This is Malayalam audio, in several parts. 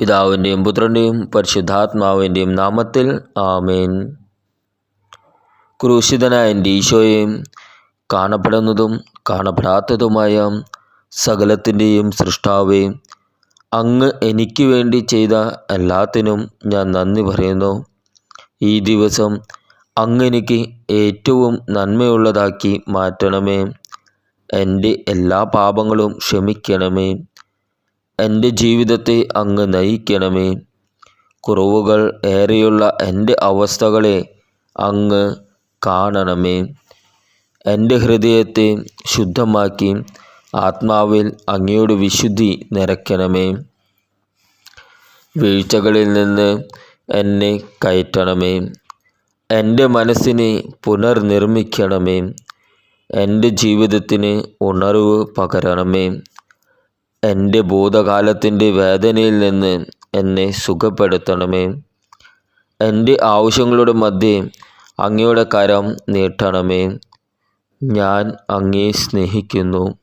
പിതാവിന്റെയും പുത്രന്റെയും പരിശുദ്ധാത്മാവിന്റെയും നാമത്തിൽ ആമേൻ. ക്രൂശിതനായ എന്റെ ഈശോയെ കാണപ്പെടുന്നതും കാണപ്പെടാത്തതുമായ സകലത്തിന്റെയും സൃഷ്ടാവേ അങ്ങ് എനിക്ക് വേണ്ടി ചെയ്ത എല്ലാത്തിനും ഞാൻ നന്ദി പറയുന്നു. ഈ ദിവസം അങ്ങ് എനിക്ക് ഏറ്റവും നന്മയുള്ളതാക്കി മാറ്റണമേ. എന്റെ എല്ലാ പാപങ്ങളും ക്ഷമിക്കണമേ. എന്റെ ജീവിതത്തെ അങ്ങ് നയിക്കണമേ. കുറവുകൾ ഏറെയുള്ള എന്റെ അവസ്ഥകളെ അങ്ങ് കാണണമേ. എന്റെ ഹൃദയത്തെ ശുദ്ധമാക്കി ആത്മാവിൽ അങ്ങയുടെ വിശുദ്ധി നിറയ്ക്കണമേ. വീഴ്ചകളിൽ നിന്ന് എന്നെ കയറ്റണമേ. എന്റെ മനസ്സിനെ പുനർനിർമ്മിക്കണമേ. എന്റെ ജീവിതത്തിന് ഉണർവ് പകരണമേ. എന്റെ ഭൂതകാലത്തിന്റെ വേദനയിൽ നിന്ന് എന്നെ സുഖപ്പെടുത്തണമേ. എന്റെ ആവശ്യങ്ങളുടെ മധ്യേ അങ്ങയുടെ കരം നീട്ടണമേ. ഞാൻ അങ്ങേ സ്നേഹിക്കുന്നു.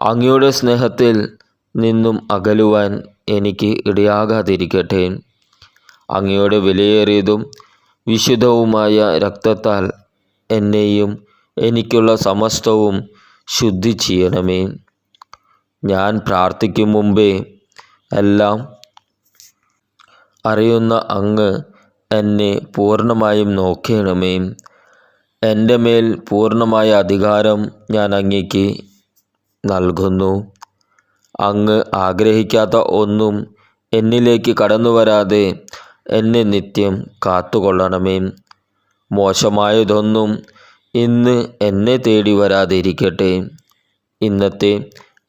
അങ്ങയുടെ സ്നേഹത്തിൽ നിന്നും അകലുവാൻ എനിക്ക് ഇടയാകാതിരിക്കട്ടെ. അങ്ങയുടെ വിലയേറിയതും വിശുദ്ധവുമായ രക്തത്താൽ എന്നെയും എനിക്കുള്ള സമസ്തവും ശുദ്ധി ചെയ്യണമേ. ഞാൻ പ്രാർത്ഥിക്കും മുമ്പേ എല്ലാം അറിയുന്ന അങ്ങ് എന്നെ പൂർണമായും നോക്കണമേ. എന്റെ മേൽ പൂർണമായ അധികാരം ഞാൻ അങ്ങേക്ക് നൽകുന്നു. അങ്ങ് ആഗ്രഹിക്കാത്ത ഒന്നും എന്നിലേക്ക് കടന്നു വരാതെ എന്നെ നിത്യം കാത്തുകൊള്ളണമേ. മോശമായതൊന്നും ഇന്ന് എന്നെ തേടി വരാതിരിക്കട്ടെ. ഇന്നത്തെ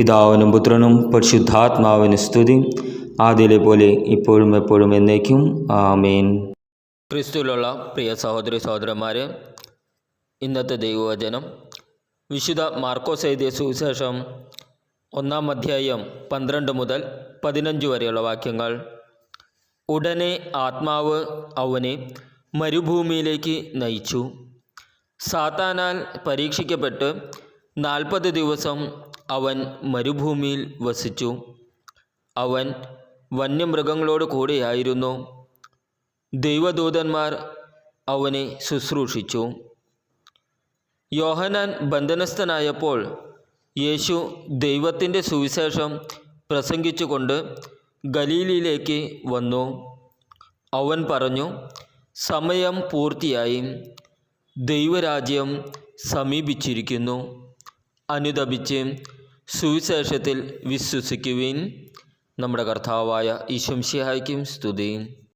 പിതാവിനും പുത്രനും പരിശുദ്ധാത്മാവിന് സ്തുതി. ആദ്യയിലെ പോലെ ഇപ്പോഴും എപ്പോഴും എന്നേക്കും. ആമേൻ. ക്രിസ്തുവിലുള്ള പ്രിയ സഹോദരി സഹോദരന്മാരെ ഇന്നത്തെ ദൈവവചനം വിശുദ്ധ മാർക്കോസ് എഴുതിയ സുവിശേഷം ഒന്നാം അധ്യായം പന്ത്രണ്ട് മുതൽ പതിനഞ്ച് വരെയുള്ള വാക്യങ്ങൾ. ഉടനെ ആത്മാവ് അവനെ മരുഭൂമിയിലേക്ക് നയിച്ചു. സാത്താനാൽ പരീക്ഷിക്കപ്പെട്ട് നാൽപ്പത് ദിവസം അവൻ മരുഭൂമിയിൽ വസിച്ചു. അവൻ വന്യമൃഗങ്ങളോട് കൂടെയായിരുന്നു. ദൈവദൂതന്മാർ അവനെ ശുശ്രൂഷിച്ചു. യോഹനാൻ ബന്ധനസ്ഥനായപ്പോൾ യേശു ദൈവത്തിന്റെ സുവിശേഷം പ്രസംഗിച്ചുകൊണ്ട് ഗലീലിയിലേക്ക് വന്നു. അവൻ പറഞ്ഞു സമയം പൂർത്തിയായി. ദൈവരാജ്യം സമീപിച്ചിരിക്കുന്നു. അനുദപിച്ച് സുവിശേഷത്തിൽ വിശ്വസിക്കുവിൻ. നമ്മുടെ കർത്താവായ ഈശംഷിഹായ്ക്കും സ്തുതി